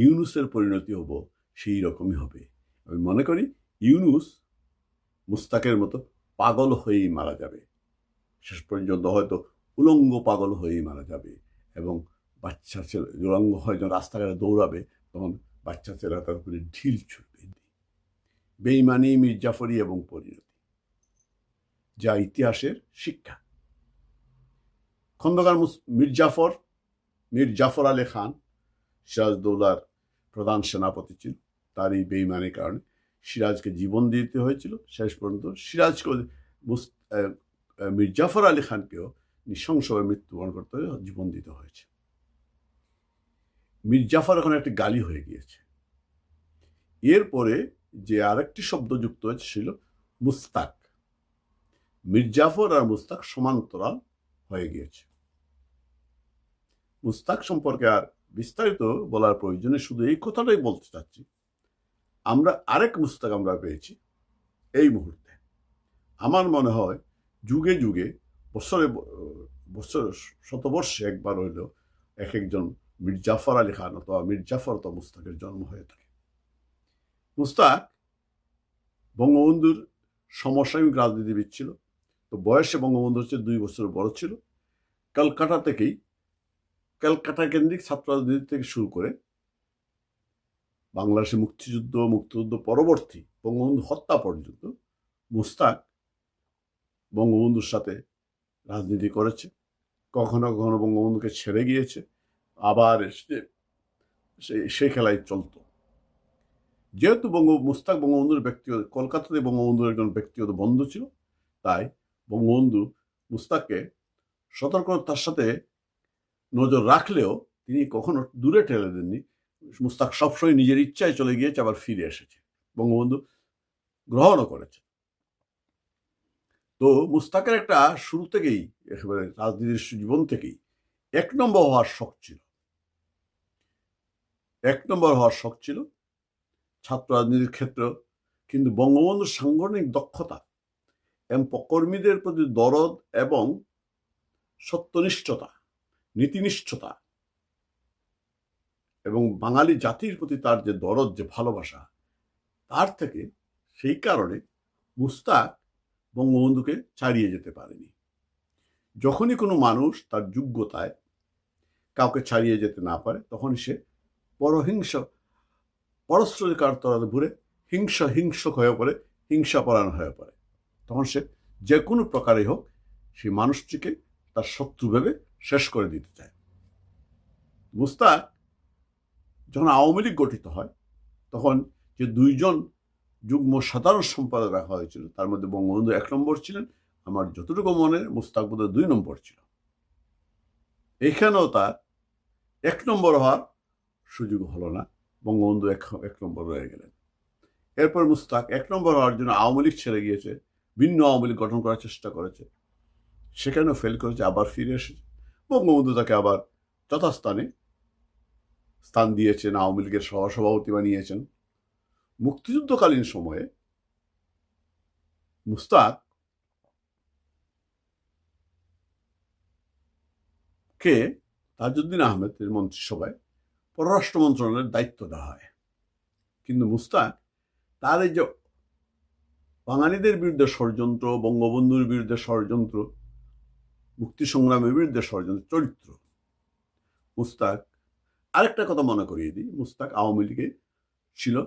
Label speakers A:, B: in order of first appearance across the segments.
A: ইউনুসের পরিণতি হব সেই রকমই হবে। আমি মনে করি ইউনুস মুস্তাকের মতো পাগল হয়েই মারা যাবে। শেষ পর্যন্ত হয়তো উলঙ্গ পাগল হয়েই মারা যাবে এবং বাচ্চা ছেলে, উলঙ্গ হয় যখন রাস্তাঘাটে দৌড়াবে, তখন বাচ্চা ছেলেরা তার উপরে ঢিল ছুটবে বেইমানি মির্জাফরি এবং পরিণতি। যা ইতিহাসের শিক্ষা। খন্দকার মির্জাফর মীর জাফর আলী খান, সিরাজদৌলার প্রধান সেনাপতি ছিল তার এই বেইমানির কারণে। সিরাজকে জীবন দিতে হয়েছিল। শেষ পর্যন্ত সিরাজকে মুস- আহ, আহ, মীর জাফর আলী খানকেও নৃশংসভাবে মৃত্যুবরণ করতে জীবন দিতে হয়েছে। মীর জাফর এখন একটি গালি হয়ে গিয়েছে। এরপরে যে আরেকটি শব্দ যুক্ত হয়েছে ছিল মুস্তাক। মীর জাফর আর মুস্তাক সমান্তরাল হয়ে গিয়েছে। মুস্তাক সম্পর্কে আর বিস্তারিত বলার প্রয়োজনে শুধু এই কথাটাই বলতে চাচ্ছি। আমরা আরেক মুস্তাক আমরা পেয়েছি এই মুহূর্তে। আমার মনে হয় যুগে যুগে বছরে বছর শতবর্ষে একবার হইলেও এক একজন মির্জাফর আলী খান অথবা মির্জাফর তো মুস্তাকের জন্ম হয়ে থাকে। মুস্তাক বঙ্গবন্ধুর সমসাময়িক রাজনীতিবিদ ছিল। তো বয়সে বঙ্গবন্ধু হচ্ছে দুই বছর বড় ছিল। কলকাতা থেকেই ক্যালকাটা কেন্দ্রিক ছাত্র রাজনীতি থেকে শুরু করে বাংলাদেশে মুক্তিযুদ্ধ মুক্তিযুদ্ধ পরবর্তী বঙ্গবন্ধু হত্যা পর্যন্ত মুস্তাক বঙ্গবন্ধুর সাথে রাজনীতি করেছে। কখনো কখনো বঙ্গবন্ধুকে ছেড়ে গিয়েছে। আবার এসে সেই সেই খেলায় চলতো। যেহেতু বঙ্গ, মুস্তাক বঙ্গবন্ধুর ব্যক্তিগত, কলকাতাতে বঙ্গবন্ধুর একজন ব্যক্তিগত বন্ধু ছিল, তাই বঙ্গবন্ধু মুস্তাককে সতর্কতার সাথে নজর রাখলেও তিনি কখনো দূরে ঠেলে দেননি। মুস্তাক সবসময় নিজের ইচ্ছায় চলে গিয়েছে, আবার ফিরে এসেছে। বঙ্গবন্ধু গ্রহণও করেছে তো মুস্তাকের একটা শুরু থেকেই, একেবারে রাজনীতির জীবন থেকেই এক নম্বর হওয়ার শখ ছিল। এক নম্বর হওয়ার শখ ছিল ছাত্র রাজনীতির ক্ষেত্রে, কিন্তু বঙ্গবন্ধুর সাংগঠনিক দক্ষতা এবং কর্মীদের প্রতি দরদ এবং সত্যনিষ্ঠতা নীতিনিষ্ঠতা। এবং বাঙালি জাতির প্রতি তার যে দরদ, যে ভালোবাসা, তার থেকে সেই কারণে মুস্তাক বঙ্গবন্ধুকে ছাড়িয়ে যেতে পারেনি। যখনই কোনো মানুষ তার যোগ্যতায় কাউকে ছাড়িয়ে যেতে না পারে তখন সে পরহিংস পরশ্রীকার তরাতে ঘুরে হিংসা, হিংসক হয়ে পড়ে, হিংসাপরায়ণ হয়ে পড়ে। তখন সে যে কোনো প্রকারে হোক, সেই মানুষটিকে তার শত্রু ভেবে শেষ করে দিতে চায়। মুস্তাক যখন আওয়ামী লীগ গঠিত হয়, তখন যে দুইজন যুগ্ম সাধারণ সম্পাদক রাখা হয়েছিল, তার মধ্যে বঙ্গবন্ধু এক নম্বর ছিলেন, আমার যতটুকু মনে, মুস্তাক বোধ দুই নম্বর ছিল। এখানেও তার এক নম্বর হওয়ার সুযোগ হলো না, বঙ্গবন্ধু এক এক নম্বর রয়ে গেলেন। এরপর মুস্তাক এক নম্বর হওয়ার জন্য আওয়ামী লীগ ছেড়ে গিয়েছে, ভিন্ন আওয়ামী লীগ গঠন করার চেষ্টা করেছে। সেখানেও ফেল করেছে, আবার ফিরে এসেছে। বঙ্গবন্ধু তাকে আবার যথাস্থানে স্থান দিয়েছেন, আওয়ামী লীগের সহসভাপতি বানিয়েছেন। মুক্তিযুদ্ধকালীন সময়ে মুস্তাক কে তাজউদ্দিন আহমেদের মন্ত্রিসভায় পররাষ্ট্র মন্ত্রণালয়ের দায়িত্ব দেওয়া হয়। কিন্তু মুস্তাক তার এই যে বাঙালিদের বিরুদ্ধে ষড়যন্ত্র, বঙ্গবন্ধুর বিরুদ্ধে ষড়যন্ত্র মুক্তি সংগ্রামের বিরুদ্ধে ষড়যন্ত্র চরিত্র। মুস্তাক, আরেকটা কথা মনে করিয়ে দিই, মুস্তাক আওয়ামী লীগে ছিল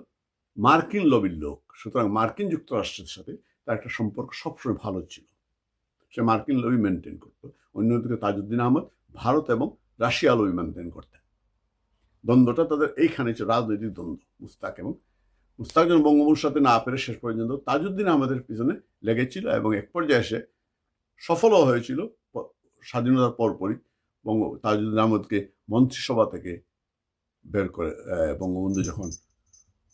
A: মার্কিন লবির লোক। সুতরাং মার্কিন যুক্তরাষ্ট্রের সাথে তার একটা সম্পর্ক সবসময় ভালো ছিল। সে মার্কিন লবি মেনটেন করতো। অন্যদিকে তাজউদ্দিন আহমদ ভারত এবং রাশিয়া লবি মেনটেন করতেন। দ্বন্দ্বটা তাদের এইখানে ছিল, রাজনৈতিক দ্বন্দ্ব, মুস্তাক এবং মুস্তাক যেন বঙ্গবন্ধুর সাথে না পেরে শেষ পর্যন্ত তাজউদ্দিন আহমদের পিছনে লেগেছিল এবং এক পর্যায়ে এসে সফলও হয়েছিল। স্বাধীনতার পরপরই বঙ্গ তাজউদ্দিন আহমদকে মন্ত্রিসভা থেকে বের করে বঙ্গবন্ধু যখন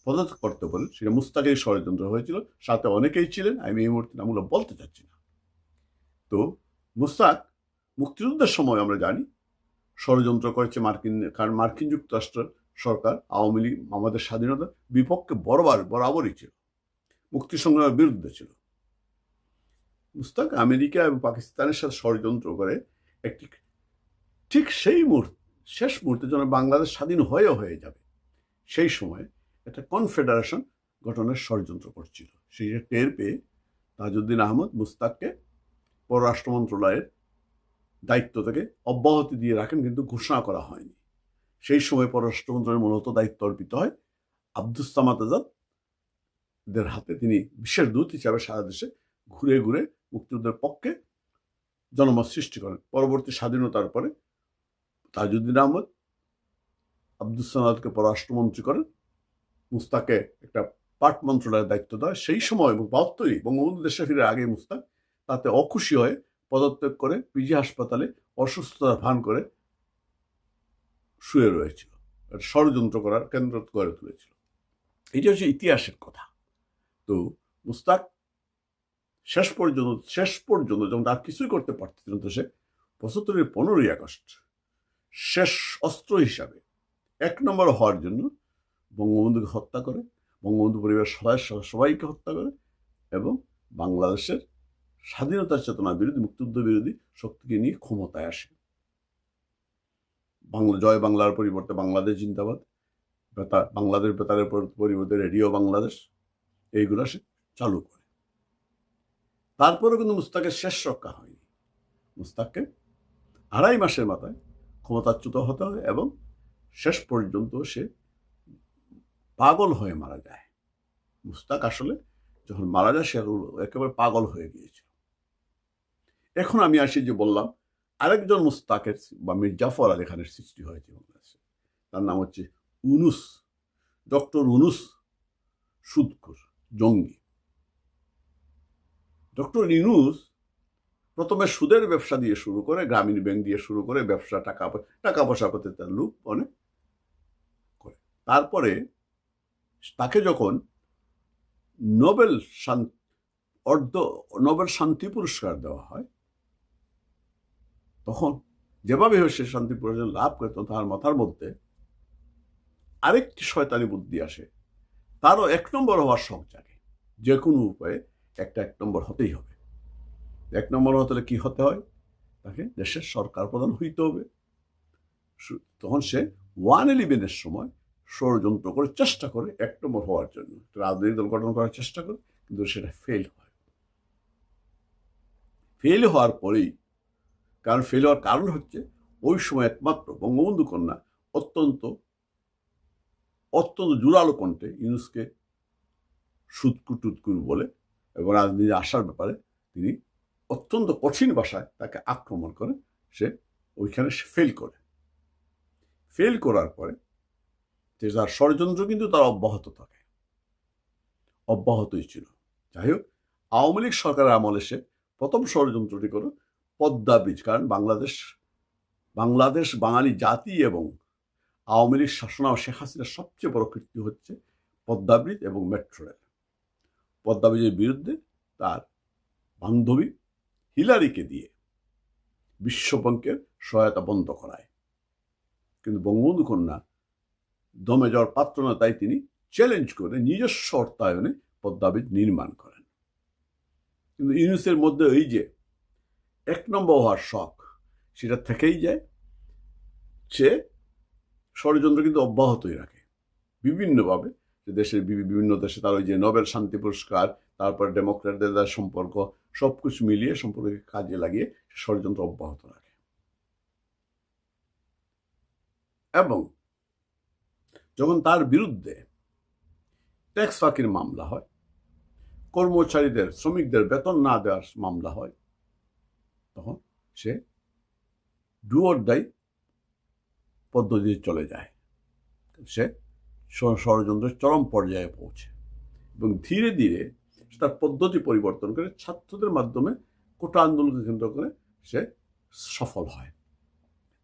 A: পদত্যাগ করতে বলেন, সেটা মুস্তাকের ষড়যন্ত্র হয়েছিল। সাথে অনেকেই ছিলেন, আমি এই মুহূর্তে নামগুলো বলতে চাচ্ছি না। তো মুস্তাক মুক্তিযুদ্ধের সময় আমরা জানি, ষড়যন্ত্র করেছে মার্কিন, কারণ মার্কিন যুক্তরাষ্ট্র সরকার, আওয়ামী লীগ, আমাদের স্বাধীনতার বিপক্ষে বরাবর, বরাবরই ছিল। মুক্তি সংগ্রামের বিরুদ্ধে ছিল। মুস্তাক আমেরিকা এবং পাকিস্তানের সাথে ষড়যন্ত্র করে একটি ঠিক সেই মুহূর্তে, শেষ মুহূর্তে যেন বাংলাদেশ স্বাধীন হয়েও হয়ে যাবে। সেই সময় একটা কনফেডারেশন গঠনের ষড়যন্ত্র করছিল। সেই টের পেয়ে তাজউদ্দিন আহমদ মুস্তাককে পররাষ্ট্র মন্ত্রণালয়ের দায়িত্ব থেকে অব্যাহতি দিয়ে রাখেন, কিন্তু ঘোষণা করা হয়নি। সেই সময় পররাষ্ট্র মন্ত্রণালয়ের মূলত দায়িত্ব অর্পিত হয় আব্দুস সামাদ আজাদ দের হাতে। তিনি বিশেষ দূত হিসাবে সারা দেশে ঘুরে ঘুরে মুক্তিযুদ্ধের পক্ষে জনমত সৃষ্টি করেন। পরবর্তী স্বাধীনতার পরে তাজউদ্দিন আহমদ আব্দুস সামাদকে পররাষ্ট্রমন্ত্রী করেন। মুস্তাকে একটা পাট মন্ত্রণালয়ের দায়িত্ব দেয়। সেই সময় এবং বাহাত্তরই বঙ্গবন্ধু দেশে ফিরে আগে মুস্তাক, তাতে অখুশি হয়ে পদত্যাগ করে পিজি হাসপাতালে অসুস্থতার ভান করে শুয়ে রয়েছিল। ষড়যন্ত্র করার কেন্দ্র গড়ে তুলেছিল। এটি হচ্ছে ইতিহাসের কথা। তো মুস্তাক শেষ পর্যন্ত শেষ পর্যন্ত যখন আর কিছুই করতে পারতেছিল তো সে পঁচাত্তরের পনেরোই আগস্ট, শেষ অস্ত্র হিসাবে এক নম্বর হওয়ার জন্য বঙ্গবন্ধুকে হত্যা করে, বঙ্গবন্ধু পরিবার সদস্য সবাইকে হত্যা করে এবং বাংলাদেশের স্বাধীনতার চেতনা বিরোধী মুক্তিযুদ্ধ বিরোধী শক্তিকে নিয়ে ক্ষমতায় আসে। বাংলা, জয় বাংলার পরিবর্তে বাংলাদেশ জিন্দাবাদ, বেতার, বাংলাদেশ বেতারের পরিবর্তে রেডিও বাংলাদেশ, এইগুলো সে চালু করে। তারপরেও কিন্তু মুস্তাকের শেষ রক্ষা হয়নি। মুস্তাককে আড়াই মাসের মাথায় ক্ষমতাচ্যুত হতে হয় এবং শেষ পর্যন্ত সে পাগল হয়ে মারা যায়। মুস্তাক আসলে যখন মারা যায়, সে একেবারে পাগল হয়ে গিয়েছিল। এখন আমি আসি যে বললাম, আরেকজন মুস্তাকের বা মির্জাফর আলী খানের সৃষ্টি হয়েছে বাংলাদেশে। তার নাম হচ্ছে উনুস, ডক্টর উনুস সুদকুর জঙ্গি। ডক্টর ইনুস প্রথমে সুদের ব্যবসা দিয়ে শুরু করে, গ্রামীণ ব্যাংক দিয়ে শুরু করে, ব্যবসা, টাকা টাকা পয়সা পেতে তার লুপ অনেক করে। তারপরে তাকে যখন নোবেল অর্ধ, নোবেল শান্তি পুরস্কার দেওয়া হয়, তখন যেভাবে হোক সে শান্তি পুরস্কার লাভ করে তখন তার মাথার মধ্যে আরেকটি শয়তানি বুদ্ধি আসে। তারও এক নম্বর হওয়ার শখ জাগে, যে কোনো উপায়ে একটা এক নম্বর হতেই হবে। এক নম্বর হতে কি হতে হয়? তাকে দেশের সরকার প্রধান হইতে হবে। তখন সে ওয়ান ইলেভেনের সময় ষড়যন্ত্র করে চেষ্টা করে এক নম্বর হওয়ার জন্য। রাজনৈতিক দল গঠন করার চেষ্টা করে, কিন্তু সেটা ফেল হয়। ফেল হওয়ার পরেই, কারণ ফেল হওয়ার কারণ হচ্ছে ওই সময় একমাত্র বঙ্গবন্ধু কন্যা অত্যন্ত অত্যন্ত জোরালো কণ্ঠে ইউনুসকে সুৎকুর টুৎকুর বলে এবং রাজনীতি আসার ব্যাপারে তিনি অত্যন্ত কঠিন ভাষায় তাকে আক্রমণ করে, সে ওইখানে সে ফেল করে। ফেল করার পরে যে তার ষড়যন্ত্র কিন্তু তার অব্যাহত থাকে। অব্যাহতই ছিল। যাই হোক, আওয়ামী লীগ সরকারের আমলে সে প্রথম ষড়যন্ত্রটি করো পদ্মা ব্রিজ, কারণ বাংলাদেশ বাংলাদেশ বাঙালি জাতি এবং আওয়ামী লীগ শাসনা শেখ হাসিনার সবচেয়ে বড় কীর্তি হচ্ছে পদ্মা ব্রিজ এবং মেট্রো রেল। পদ্মা ব্রিজের বিরুদ্ধে তার বান্ধবী হিলারিকে দিয়ে বিশ্বব্যাংকের সহায়তা বন্ধ করায়। কিন্তু বঙ্গবন্ধু কন্যা দমে যাওয়ার পাত্র না, তাই তিনি চ্যালেঞ্জ করে নিজস্ব অর্থায়নে পদ্মাবিদ নির্মাণ করেন। কিন্তু ইউনুসের মধ্যে এই যে এক নম্বর হওয়ার শখ, সেটা থেকেই যায়। সে ষড়যন্ত্র কিন্তু অব্যাহতই রাখে। বিভিন্নভাবে দেশের বিভিন্ন দেশে তার ওই যে নোবেল শান্তি পুরস্কার, তারপর ডেমোক্রেটদের সম্পর্ক সব কিছু মিলিয়ে সম্পর্কে কাজে লাগিয়ে ষড়যন্ত্র অব্যাহত রাখে। এবং যখন তার বিরুদ্ধে ট্যাক্স ফাঁকির মামলা হয়, কর্মচারীদের, শ্রমিকদের বেতন না দেওয়ার মামলা হয়, তখন সে ডুয়োর দায়ী পদ্ধতি চলে যায়। সে ষড়যন্ত্রের চরম পর্যায়ে পৌঁছে। এবং ধীরে ধীরে তার পদ্ধতি পরিবর্তন করে ছাত্রদের মাধ্যমে কোটা আন্দোলনকে কেন্দ্র করে সে সফল হয়।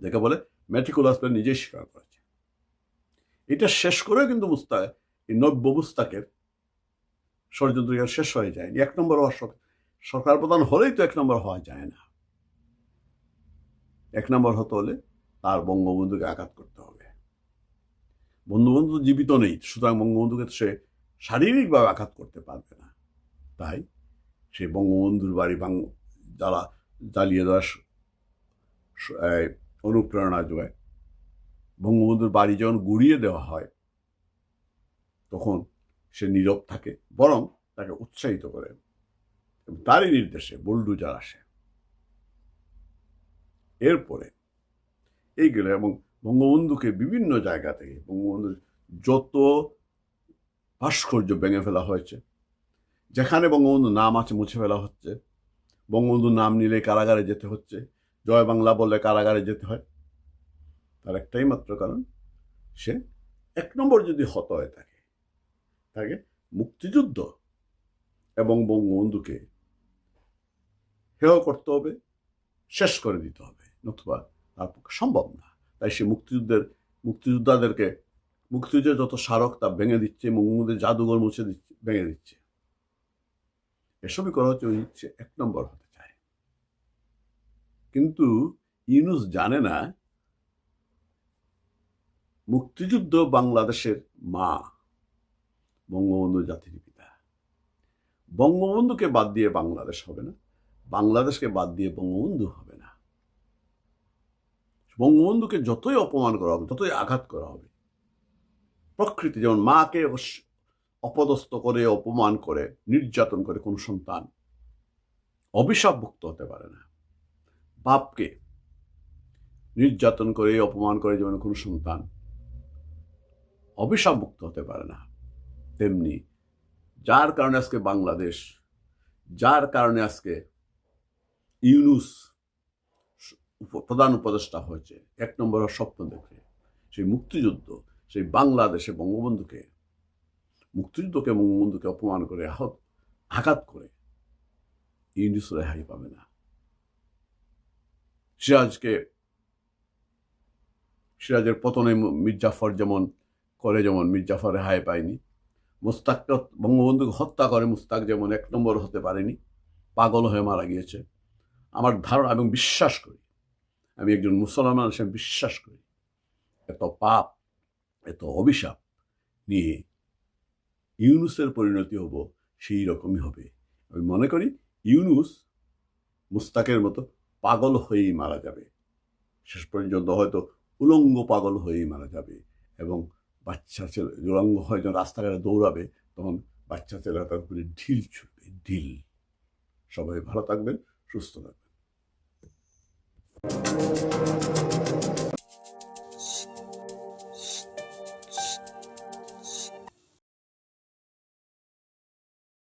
A: দেখে বলে ম্যাট্রিকুলাস নিজেই স্বীকার করেছে। এটা শেষ করেও কিন্তু মুস্তাক এই নব্য মুস্তাকের ষড়যন্ত্র শেষ হয়ে যায়নি। এক নম্বর হওয়ার সরকার প্রধান হলেই তো এক নম্বর হওয়া যায় না। এক নম্বর হতে হলে তার বঙ্গবন্ধুকে আঘাত করতে হবে। বঙ্গবন্ধু জীবিত নেই, সুতরাং বঙ্গবন্ধুকে সে শারীরিকভাবে আঘাত করতে পারবে না। তাই সে বঙ্গবন্ধুর বাড়ি বাং যারা জ্বালিয়ে দেওয়ার অনুপ্রেরণা যোগায়। বঙ্গবন্ধুর বাড়ি যখন গুড়িয়ে দেওয়া হয়, তখন সে নীরব থাকে, বরং তাকে উৎসাহিত করে। তারই নির্দেশে বুলডুজার আসে। এরপরে এইগুলো এবং বঙ্গবন্ধুকে বিভিন্ন জায়গা থেকে বঙ্গবন্ধুর যত ভাস্কর্য ভেঙে ফেলা হয়েছে, যেখানে বঙ্গবন্ধুর নাম আছে মুছে ফেলা হচ্ছে, বঙ্গবন্ধুর নাম নিলে কারাগারে যেতে হচ্ছে, জয় বাংলা বললে কারাগারে যেতে হয়, তার একটাই মাত্র কারণ, সে এক নম্বর যদি হত হয়ে থাকে তাকে মুক্তিযুদ্ধ এবং বঙ্গবন্ধুকে হেয় করতে হবে, শেষ করে দিতে হবে, নতুবা তার পক্ষে সম্ভব না। তাই সে মুক্তিযুদ্ধের, মুক্তিযোদ্ধাদেরকে, মুক্তিযুদ্ধের যত স্মারক তা ভেঙে দিচ্ছে বঙ্গবন্ধুদের জাদুঘর মুছে দিচ্ছে, ভেঙে দিচ্ছে। এসবই করা হচ্ছে হচ্ছে এক নম্বর হতে চায়। কিন্তু ইউনুস জানে না, মুক্তিযুদ্ধ বাংলাদেশের মা, বঙ্গবন্ধু জাতির পিতা। বঙ্গবন্ধুকে বাদ দিয়ে বাংলাদেশ হবে না, বাংলাদেশকে বাদ দিয়ে বঙ্গবন্ধু হবে। বঙ্গবন্ধুকে যতই অপমান করা হবে, ততই আঘাত করা হবে। প্রকৃতি যেমন মাকে অপদস্থ করে, অপমান করে, নির্যাতন করে কোনো সন্তান অভিশাপভুক্ত হতে পারে না। বাপকে নির্যাতন করে, অপমান করে যেমন কোনো সন্তান অভিশাপমুক্ত হতে পারে না, তেমনি যার কারণে আজকে বাংলাদেশ, যার কারণে আজকে ইউনুস প্রধান উপদেষ্টা হয়েছে। এক নম্বরের স্বপ্ন দেখে। সেই মুক্তিযুদ্ধ, সেই বাংলাদেশে বঙ্গবন্ধুকে, মুক্তিযুদ্ধকে বঙ্গবন্ধুকে অপমান করে, আহত, আঘাত করে, ইউনুস রেহাই পাবে না। সিরাজকে, সিরাজের পতনে মির্জাফর যেমন করে যেমন, মির্জাফর রেহাই পায়নি। মুস্তাককে বঙ্গবন্ধুকে হত্যা করে মুস্তাক যেমন এক নম্বর হতে পারেনি। পাগল হয়ে মারা গিয়েছে। আমার ধারণা এবং বিশ্বাস করি আমি একজন মুসলমান হিসেবে বিশ্বাস করি। এত পাপ, এত অভিশাপ নিয়ে ইউনুসের পরিণতি হব সেই রকমই হবে। আমি মনে করি ইউনুস মুস্তাকের মতো পাগল হয়েই মারা যাবে। শেষ পর্যন্ত হয়তো উলঙ্গ পাগল হয়েই মারা যাবে এবং বাচ্চা ছেলে, উলঙ্গ হয় যখন রাস্তাঘাটে দৌড়াবে, তখন বাচ্চা ছেলেরা তার উপরে ঢিল ছুটবে ঢিল। সবাই ভালো থাকবেন, সুস্থ থাকবেন। うん。